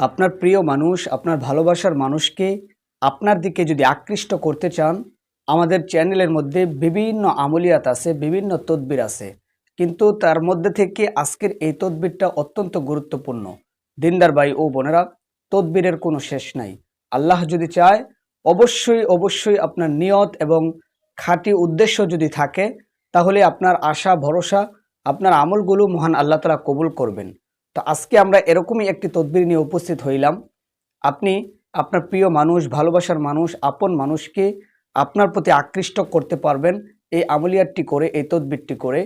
আপনার প্রিয় মানুষ, আপনার ভালোবাসার মানুষকে আপনার দিকে যদি আকৃষ্ট করতে চান, আমাদের চ্যানেলের মধ্যে বিভিন্ন আমলিয়াত আছে, বিভিন্ন তদবির আছে। কিন্তু তার মধ্যে থেকে আজকের এই তদবিরটা অত্যন্ত গুরুত্বপূর্ণ। দিনদার ভাই ও বোনেরা, তদবিরের কোনো শেষ নাই। আল্লাহ যদি চায়, অবশ্যই অবশ্যই আপনার নিয়ত এবং খাঁটি উদ্দেশ্য যদি থাকে, তাহলে আপনার আশা, ভরসা, আপনার আমলগুলো মহান আল্লাহ তালা কবুল করবেন। আজকে আমরা এরকমই একটি তদবির নিয়ে উপস্থিত হইলাম। আপনি আপনার প্রিয় মানুষ, ভালোবাসার মানুষ, আপন মানুষকে আপনার প্রতি আকৃষ্ট করতে পারবেন এই আমলিয়াতটি করে, এই তদবিরটি করে।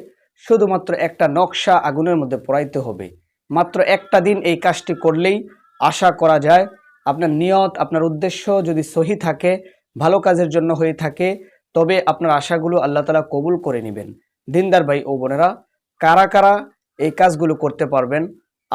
শুধুমাত্র একটা নকশা আগুনের মধ্যে পড়াইতে হবে। মাত্র একটা দিন এই কাজটি করলেই আশা করা যায় আপনার নিয়ত, আপনার উদ্দেশ্য যদি সহি থাকে, ভালো কাজের জন্য হয়ে থাকে, তবে আপনার আশাগুলো আল্লাহ তালা কবুল করে নেবেন। দিনদার ভাই ও বোনেরা, কারা কারা এই কাজগুলো করতে পারবেন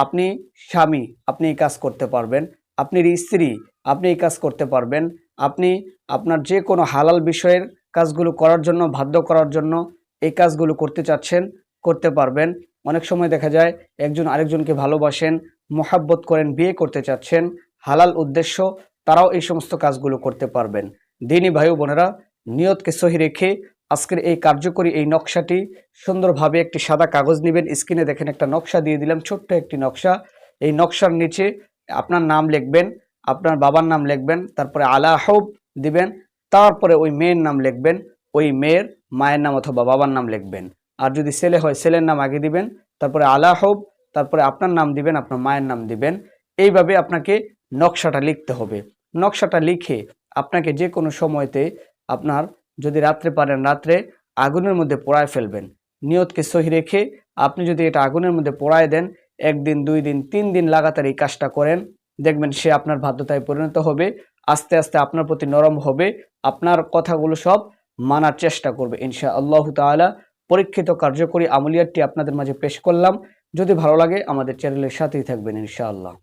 আপনি স্বামী, আপনি এই কাজ করতে পারবেন। আপনি স্ত্রী, আপনি এই কাজ করতে পারবেন। আপনি আপনার যে কোনো হালাল বিষয়ের কাজগুলো করার জন্য, বাধ্য করার জন্য এই কাজগুলো করতে চাচ্ছেন, করতে পারবেন। অনেক সময় দেখা যায় একজন আরেকজনকে ভালোবাসেন, মোহাব্বত করেন, বিয়ে করতে চাচ্ছেন, হালাল উদ্দেশ্য, তারাও এই সমস্ত কাজগুলো করতে পারবেন। দিনী ভাই বোনেরা, নিয়তকে সহি রেখে আজকের এই কার্যকরী এই নকশাটি সুন্দরভাবে একটি সাদা কাগজ নেবেন, স্ক্রিনে দেখেন একটা নকশা দিয়ে দিলাম, ছোট্ট একটি নকশা। এই নকশার নিচে আপনার নাম লিখবেন, আপনার বাবার নাম লিখবেন, তারপরে আলাহব দিবেন, তারপরে ওই মেয়ের নাম লিখবেন, ওই মেয়ের মায়ের নাম অথবা বাবার নাম লিখবেন। আর যদি ছেলে হয়, ছেলের নাম আগে দিবেন, তারপরে আলাহব তারপরে আপনার নাম দিবেন, আপনার মায়ের নাম দিবেন। এইভাবে আপনাকে নকশাটা লিখতে হবে। নকশাটা লিখে আপনাকে যে কোনো সময়তে আপনার যদি রাত্রে পারেন রাত্রে আগুনের মধ্যে পোড়ায় ফেলবেন। নিয়তকে সহি রেখে আপনি যদি এটা আগুনের মধ্যে পোড়ায় দেন, একদিন, দুই দিন, তিন দিন লাগাতার এই কাজটা করেন, দেখবেন সে আপনার বাধ্যতায় পরিণত হবে, আস্তে আস্তে আপনার প্রতি নরম হবে, আপনার কথাগুলো সব মানার চেষ্টা করবে ইনশা আল্লাহ তাআলা। পরীক্ষিত কার্যকরী আমলিয়াতটি আপনাদের মাঝে পেশ করলাম। যদি ভালো লাগে আমাদের চ্যানেলের সাথেই থাকবেন ইনশাআল্লাহ।